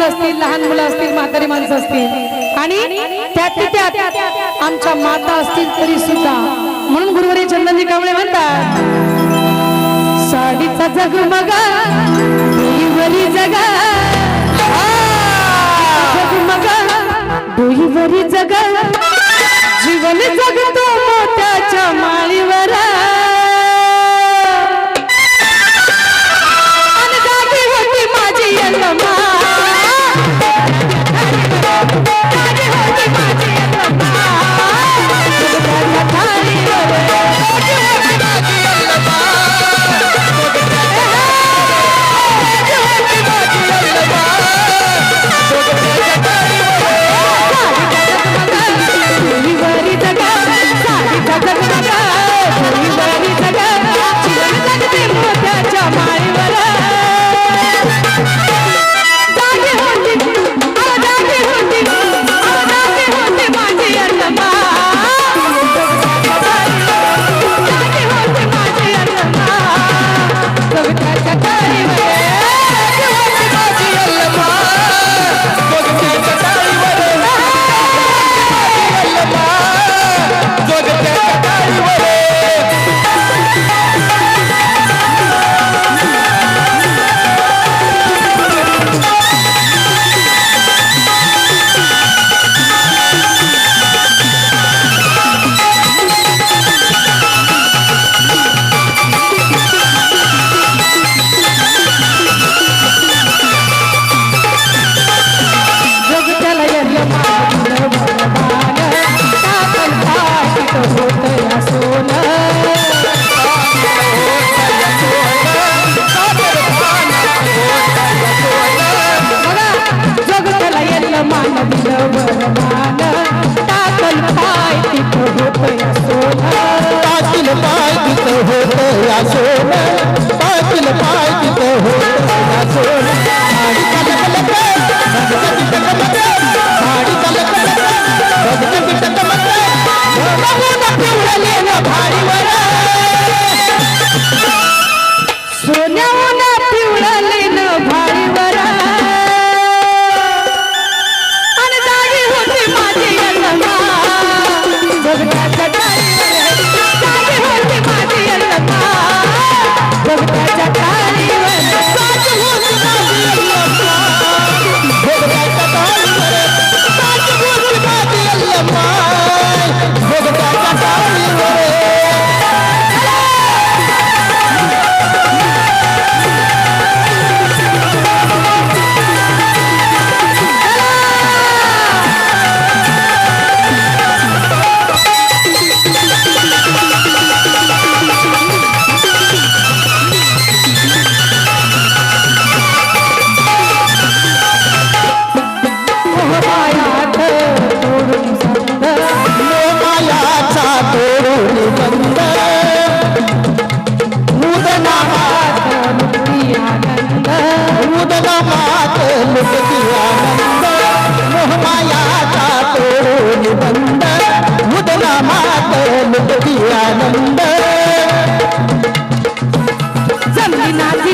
मुलं असतील लहान मुलं असतील म्हातारी माणसं असतील. आणि त्यात त्या आमच्या माता असतील तरी सुद्धा. म्हणून गुरुवारी चंदनजी कावळे म्हणतात साडीचा जगमगा जगा. No. आनंद. जन्मी नाची